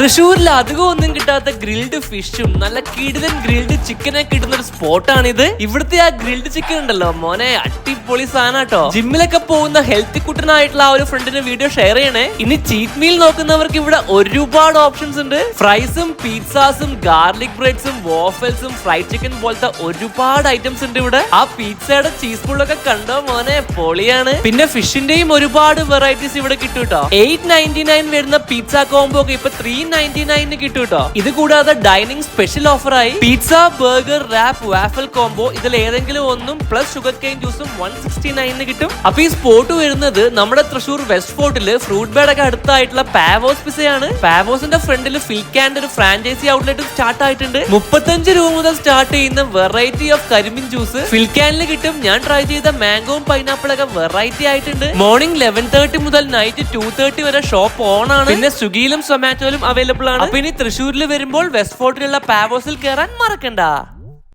തൃശ്ശൂരിൽ അധികം ഒന്നും കിട്ടാത്ത ഗ്രിൽഡ് ഫിഷും നല്ല കിടിലൻ ഗ്രിൽഡ് ചിക്കനെ കിട്ടുന്ന ഒരു സ്പോട്ടാണിത് ഇവിടുത്തെ ആ ഗ്രിൽഡ് ചിക്കൻ ഉണ്ടല്ലോ മോനെ അടിപൊളി സാധനം കേട്ടോ. ജിമ്മിലൊക്കെ പോകുന്ന ഹെൽത്തി കുട്ടനായിട്ടുള്ള ആ ഒരു ഫ്രണ്ടിന് വീഡിയോ ഷെയർ ചെയ്യണേ. ഇനി ചീറ്റ് മീൽ നോക്കുന്നവർക്ക് ഇവിടെ ഒരുപാട് ഓപ്ഷൻസ് ഉണ്ട്. ഫ്രൈസും പിസ്സാസും ഗാർലിക് ബ്രെഡ്സും വോഫൽസും ഫ്രൈഡ് ചിക്കൻ പോലത്തെ ഒരുപാട് ഐറ്റംസ് ഉണ്ട് ഇവിടെ. ആ പിസ്സയുടെ ചീസ് പുള്ളൊക്കെ കണ്ടോ മോനെ? പൊളിയാണ്. പിന്നെ ഫിഷിന്റെയും ഒരുപാട് വെറൈറ്റീസ് ഇവിടെ കിട്ടും കേട്ടോ. എയ്റ്റ് നയന്റി നയൻ വരുന്ന പിസ്സ കോംബോ ഒക്കെ ഇപ്പൊ ത്രീ നയന്റി കിട്ടും കേട്ടോ ഇത് കൂടാതെ dining special ഓഫറായി pizza burger wrap waffle combo ഇതിൽ ഏതെങ്കിലും ഒന്നും പ്ലസ് ഷുഗർ കെയിൻ ജ്യൂസും വൺ സിക്സ്റ്റി നയനിന് കിട്ടും. അപ്പൊ ഈ സ്പോട്ട് വരുന്നത് നമ്മുടെ തൃശൂർ വെസ്റ്റ് ഫോർട്ടിൽ ഫ്രൂട്ട് ബേഡ് ഒക്കെ അടുത്തായിട്ടുള്ള പാവോസ് പിസയാണ് പാവോസിന്റെ ഫ്രണ്ടിൽ ഫിൽക്കാൻഡ് ഒരു ഫ്രാഞ്ചൈസി ഔട്ട്ലെറ്റ് സ്റ്റാർട്ട് ആയിട്ടുണ്ട്. മുപ്പത്തഞ്ച് രൂപ മുതൽ സ്റ്റാർട്ട് ചെയ്യുന്ന വെറൈറ്റി ഓഫ് കരിമിൻ ജ്യൂസ് ഫിൽക്കാനിൽ കിട്ടും. ഞാൻ ട്രൈ ചെയ്ത മാംഗോവും പൈനാപ്പിൾ ഒക്കെ വെറൈറ്റി ആയിട്ടുണ്ട്. മോർണിംഗ് ലെവൻ തേർട്ടി മുതൽ നൈറ്റ് ടു തേർട്ടി വരെ ഷോപ്പ് ഓൺ ആണ്. പിന്നെ സ്വിഗ്ഗിയിലും സൊമാറ്റോയിലും അവൈലബിൾ ആണ്. ഇനി തൃശ്ശൂരിൽ വരുമ്പോൾ വെസ്റ്റ് ഫോർട്ടിലുള്ള പാവോസിൽ കയറാൻ മറക്കണ്ട.